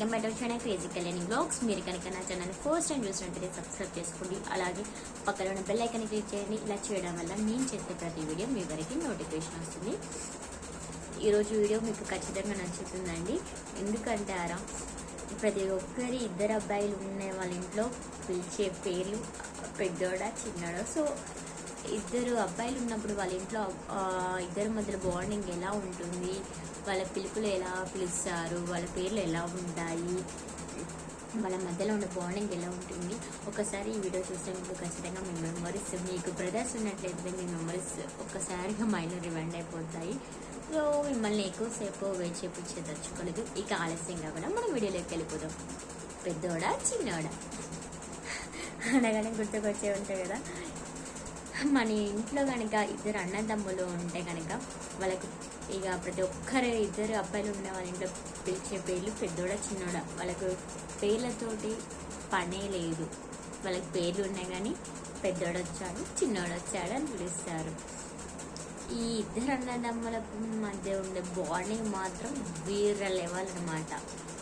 Welcome back channel crazy Kalyani blogs మీరు కనుక నా ఛానల్ ఫస్ట్ టైం చూసినట్టయితే సబ్స్క్రైబ్ చేసుకోండి. అలాగే పక్కన ఉన్న బెల్ ఐకాన్ క్లిక్ చేయండి. ఇలా చేయడం వల్ల నేను చేసే ప్రతి వీడియో మీ వరకు నోటిఫికేషన్ వస్తుంది. ఈరోజు వీడియో మీకు ఖచ్చితంగా నచ్చుతుందండి. ఎందుకంటారా ప్రతి ఒక్కరి ఇద్దరు అబ్బాయిలు ఉన్న వాళ్ళ ఇంట్లో పిలిచే పేర్లు పెద్దోడా చిన్నోడా. సో ఇద్దరు అబ్బాయిలు ఉన్నప్పుడు వాళ్ళ ఇంట్లో ఇద్దరు మధ్యలో బాండింగ్ ఎలా ఉంటుంది? వాళ్ళ పిలుపులు ఎలా పిలుస్తారు వాళ్ళ పేర్లు ఎలా ఉంటాయి వాళ్ళ మధ్యలో ఉన్న బాండింగ్ ఎలా ఉంటుంది ఒకసారి ఈ వీడియో చూస్తే మీకు ఖచ్చితంగా మీ మెమరీస్ మీకు బ్రదర్స్ ఉన్నట్లయితే మీ మెమరీస్ ఒక్కసారిగా మైండ్లో రివైండ్ అయిపోతాయి. సో మిమ్మల్ని ఎక్కువసేపు వెయిట్ చేపించే తెచ్చుకోలేదు ఇక ఆలస్యం కాకుండా మనం వీడియోలోకి వెళ్ళిపోదాం. పెద్దోడా చిన్నోడా? అనగానే గుర్తుకొచ్చే ఉంటాయి కదా. మన ఇంట్లో కనుక ఇద్దరు అన్నదమ్ములు ఉంటే కనుక వాళ్ళకి ఇక ప్రతి ఒక్కరు ఇద్దరు అబ్బాయిలు ఉన్న వాళ్ళ ఇంట్లో పిలిచే పేర్లు పెద్దోడ చిన్నోడ. వాళ్ళకు పేర్లతోటి పనే లేదు. వాళ్ళకి పేర్లు ఉన్నాయి కానీ పెద్దోడు వచ్చాడు చిన్నోడు వచ్చాడు అని పిలుస్తారు. ఈ ఇద్దరు అన్నదమ్ముల మధ్య ఉండే బాండింగ్ మాత్రం వీర లెవెల్ అనమాట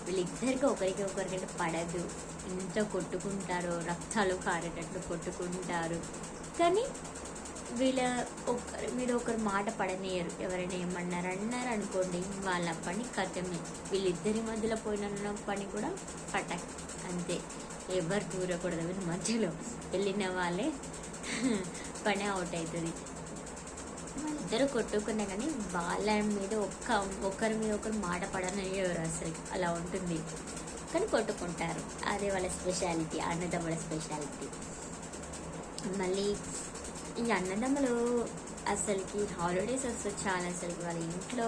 వీళ్ళిద్దరికి ఒకరికి ఒకరికంటే పడదు. ఎంత కొట్టుకుంటారో రక్తాలు కారేటట్లు కొట్టుకుంటారు. కానీ వీళ్ళ ఒకరి మీద ఒకరు మాట పడనీయరు. ఎవరైనా ఏమన్నారు? అన్నారు అనుకోండి. వాళ్ళ పని కథమే. వీళ్ళిద్దరి మధ్యలో పోయిన పని కూడా పటక్ అంతే. ఎవరు దూరకూడదు వీళ్ళ మధ్యలో వెళ్ళిన వాళ్ళే పని అవుట్ అవుతుంది. ఇద్దరు కొట్టుకున్నా కానీ వాళ్ళ మీద ఒక్క ఒకరి మీద ఒకరు మాట పడనయ్యేవారు అసలు. అలా ఉంటుంది. కానీ కొట్టుకుంటారు. అదే వాళ్ళ స్పెషాలిటీ అన్నదమ్ముల స్పెషాలిటీ మళ్ళీ ఈ అన్నదమ్ములు అసలుకి హాలిడేస్ వస్తే చాలా అసలు వాళ్ళ ఇంట్లో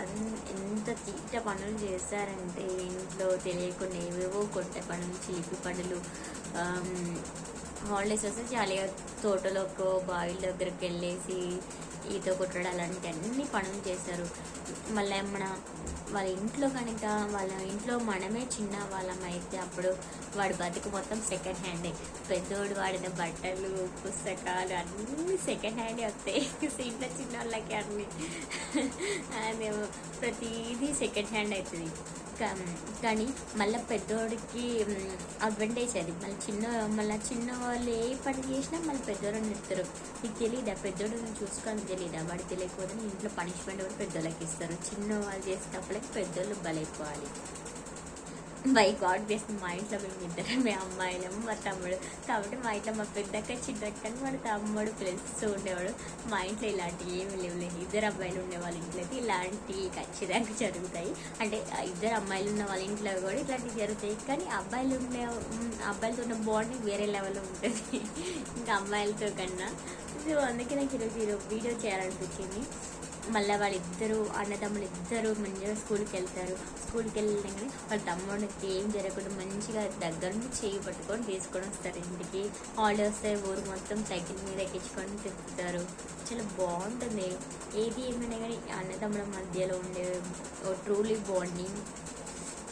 అన్- ఎంత తీట పనులు చేస్తారంటే ఇంట్లో తెలియకుండా ఏవేవో కొట్టే పనులు చిలిపి పనులు హాలిడేస్ వస్తే చాలా తోటలోకో బావిల దగ్గరికి వెళ్ళేసి ఈత కొట్టడం అలాంటి అన్ని పనులు చేశారు మళ్ళీ ఏమన్నా వాళ్ళ ఇంట్లో కనుక వాళ్ళ ఇంట్లో మనమే చిన్న వాళ్ళం అయితే అప్పుడు వాడి బతుకు మొత్తం సెకండ్ హ్యాండే పెద్దోడు వాడిన బట్టలు పుస్తకాలు అన్నీ సెకండ్ హ్యాండే వస్తాయి. ఇంట్లో చిన్న వాళ్ళకి అన్ని అదేమో ప్రతిదీ సెకండ్ హ్యాండ్ అవుతుంది. కానీ మళ్ళీ పెద్దోడికి అడ్వాంటేజ్ అది మళ్ళీ చిన్న మళ్ళీ చిన్న వాళ్ళు ఏ పని చేసినా మళ్ళీ పెద్దోడని ఇస్తారు నీకు తెలియదా పెద్దోడు నేను చూసుకోవాలని తెలియదా వాడికి తెలియకపోతే ఇంట్లో పనిష్మెంట్ కూడా పెద్దోళ్ళకి ఇస్తారు. చిన్న వాళ్ళు చేసేటప్పుడే పెద్దోళ్ళు బలైపోవాలి. బై గాడ్ చేస్తే మా ఇంట్లో మేము ఇద్దరం మీ అమ్మాయిలము మా తమ్ముడు. కాబట్టి మా ఇంట్లో మా పెద్దక్క చిన్నక్కని మా తమ్ముడు పిలుస్తూ ఉండేవాడు. మా ఇంట్లో ఇలాంటివి ఏమి లేవులేదు ఇద్దరు అబ్బాయిలు ఉండే వాళ్ళ ఇంట్లో అయితే ఇలాంటివి ఖచ్చితంగా జరుగుతాయి. అంటే ఇద్దరు అమ్మాయిలు ఉన్న వాళ్ళ ఇంట్లో కూడా ఇట్లాంటివి జరుగుతాయి. కానీ అబ్బాయిలు ఉండే అబ్బాయిలతో ఉన్న బాండింగ్ వేరే లెవెల్లో ఉంటుంది. ఇంకా అమ్మాయిలతో కన్నా. సో అందుకే నాకు ఈరోజు ఈరోజు వీడియో చేయాలనిపించింది. మళ్ళీ వాళ్ళిద్దరూ అన్నదమ్ములు ఇద్దరు మంచిగా స్కూల్కి వెళ్తారు. స్కూల్కి వెళ్ళగానే వాళ్ళ తమ్ముడికి ఏం జరగకుండా మంచిగా దగ్గర నుంచి చేయి పట్టుకొని తీసుకొని వస్తారు ఇంటికి. హాలిడే వస్తే ఊరు మొత్తం సైకిల్ మీద ఎక్కించుకొని తిప్పుతారు. చాలా బాగుంటుంది. ఏది ఏమైనా కానీ అన్నదమ్ముల మధ్యలో ఉండే ట్రూలీ బాండింగ్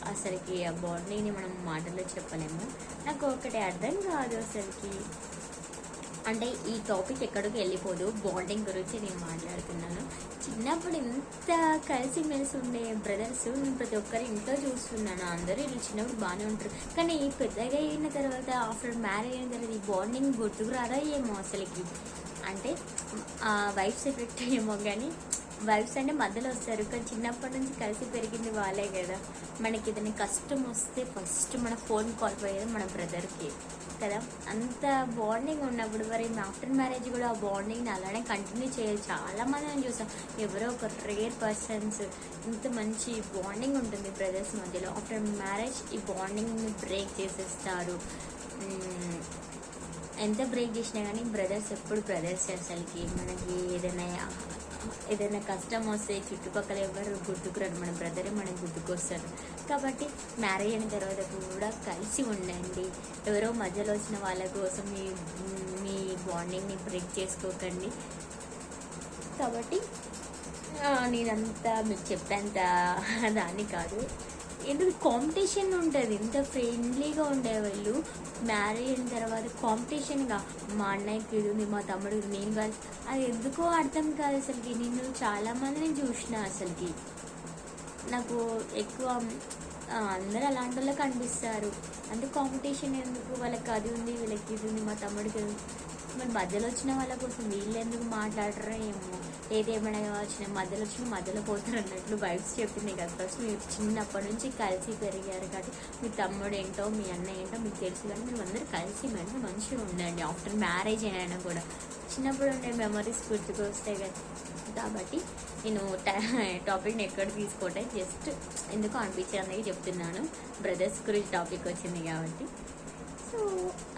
అసలుకి ఆ బాండింగ్ని మనం మాటల్లో చెప్పలేము. నాకు ఒకటి అర్థం కాదు అసలుకి. అంటే ఈ టాపిక్ ఎక్కడికి వెళ్ళిపోదు. బాండింగ్ గురించి నేను మాట్లాడుతున్నాను. చిన్నప్పుడు ఎంత కలిసిమెలిసి ఉండే బ్రదర్స్ నేను ప్రతి ఒక్కరి ఇంట్లో చూస్తున్నాను. అందరూ వీళ్ళు చిన్నప్పుడు బాగానే ఉంటారు. కానీ పెద్దగా అయిన తర్వాత ఆఫ్టర్ మ్యారేజ్ అయిన తర్వాత ఈ బాండింగ్ గుర్తుకు రాదా ఏమో అసలుకి? అంటే ఆ సెపరేట్ ఏమో కానీ వైఫ్స్ అంటే మధ్యలో వస్తారు కానీ చిన్నప్పటి నుంచి కలిసి పెరిగింది వాళ్ళే కదా. మనకి ఏదైనా కష్టం వస్తే ఫస్ట్ మన ఫోన్ కాల్ పోయేది మన బ్రదర్కి కదా. అంత బాండింగ్ ఉన్నప్పుడు మరి ఆఫ్టర్ మ్యారేజ్ కూడా ఆ బాండింగ్ని అలానే కంటిన్యూ చేయాలి. చాలా నేను చూసాం ఎవరో ఒక రేర్ పర్సన్స్ ఇంత మంచి బాండింగ్ ఉంటుంది బ్రదర్స్ మధ్యలో. ఆఫ్టర్ మ్యారేజ్ ఈ బాండింగ్ని బ్రేక్ చేసేస్తారు. ఎంత బ్రేక్ చేసినా కానీ బ్రదర్స్ ఎప్పుడు బ్రదర్స్ అసలుకి మనకి ఏదైనా ఏదైనా కష్టం వస్తే చుట్టుపక్కల ఎవరు గుర్తుకురారు? మన బ్రదరే మనం గుర్తుకొస్తారు. కాబట్టి మ్యారేజ్ అయిన తర్వాత కూడా కలిసి ఉండండి. ఎవరో మధ్యలో వచ్చిన వాళ్ళ కోసం మీ మీ బాండింగ్ని బ్రేక్ చేసుకోకండి. కాబట్టి నేనంతా మీకు చెప్పేంత దాన్ని కాదు. ఎందుకు కాంపిటీషన్ ఉంటుంది. ఇంత ఫ్రెండ్లీగా ఉండేవాళ్ళు. మ్యారేజ్ అయిన తర్వాత కాంపిటీషన్గా మా అన్నయ్యకి ఇది ఉంది మా తమ్ముడు నేను కాదు. అది ఎందుకో అర్థం కాదు అసలుకి. నేను చాలా మందిని చూసిన అసలుకి. నాకు ఎక్కువ అందరు అందరూ అలాంటి వాళ్ళకి కనిపిస్తారు. అంటే కాంపిటీషన్ ఎందుకు? వాళ్ళకి అది ఉంది వీళ్ళకి ఇది ఉంది మా తమ్ముడికి మరి మధ్యలో వచ్చిన వాళ్ళ కోసం వీళ్ళు ఎందుకు మాట్లాడరో ఏమో? ఏదేమైనా వచ్చిన మధ్యలో వచ్చిన మధ్యలో పోతారు అన్నట్లు వైఫ్స్ చెప్పింది కదా. ఫస్ట్ మీరు చిన్నప్పటి నుంచి కలిసి పెరిగారు కాబట్టి మీ తమ్ముడు ఏంటో మీ అన్న ఏంటో మీకు తెలుసు కానీ మీరు అందరూ కలిసి మంచి మంచిగా ఉండండి. ఆఫ్టర్ మ్యారేజ్ అయినా కూడా. చిన్నప్పుడు ఉండే మెమరీస్ గుర్తుకు వస్తాయి కదా. కాబట్టి నేను టాపిక్ని ఎక్కడ తీసుకోవటం జస్ట్ ఎందుకు అనిపించేందుకు చెప్తున్నాను. బ్రదర్స్ గురించి టాపిక్ వచ్చింది కాబట్టి. సో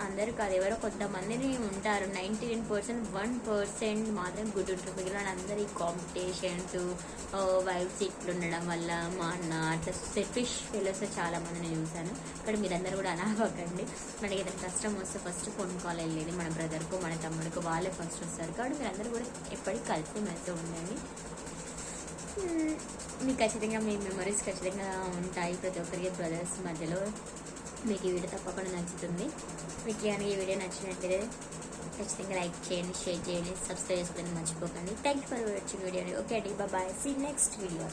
అందరూ కాదు ఎవరో కొంతమందిని ఉంటారు. Ninety nine percent one percent మాత్రం గుడ్ ఉంటారు మిగిలిన అందరి కాంపిటీషన్స్ వైఫ్స్ ఇట్లు ఉండడం వల్ల మా అన్న అట్లా సెల్ఫిష్ ఫెలోస్ చాలా మందిని చూశాను. ఇక్కడ మీరందరూ కూడా అనవకండి మనకి ఏదైనా కష్టం వస్తే ఫస్ట్ ఫోన్ కాల్ వెళ్ళేది మన బ్రదర్కు మన తమ్ముడికి వాళ్ళే ఫస్ట్ వస్తారు. కాబట్టి మీరందరూ కూడా ఎప్పటికీ కలిసి మెలిసి ఉండండి. మీకు ఖచ్చితంగా మీ మెమరీస్ ఖచ్చితంగా ఉంటాయి. ప్రతి ఒక్కరికి బ్రదర్స్ మధ్యలో మీకు ఈ వీడియో తప్పకుండా నచ్చుతుంది. మీకు కానీ ఈ వీడియో నచ్చినట్లయితే ఖచ్చితంగా లైక్ చేయండి షేర్ చేయండి సబ్స్క్రైబ్ చేసుకోండి మర్చిపోకండి. Thank you for watching video okay అండి బాయ్ సీ నెక్స్ట్ వీడియో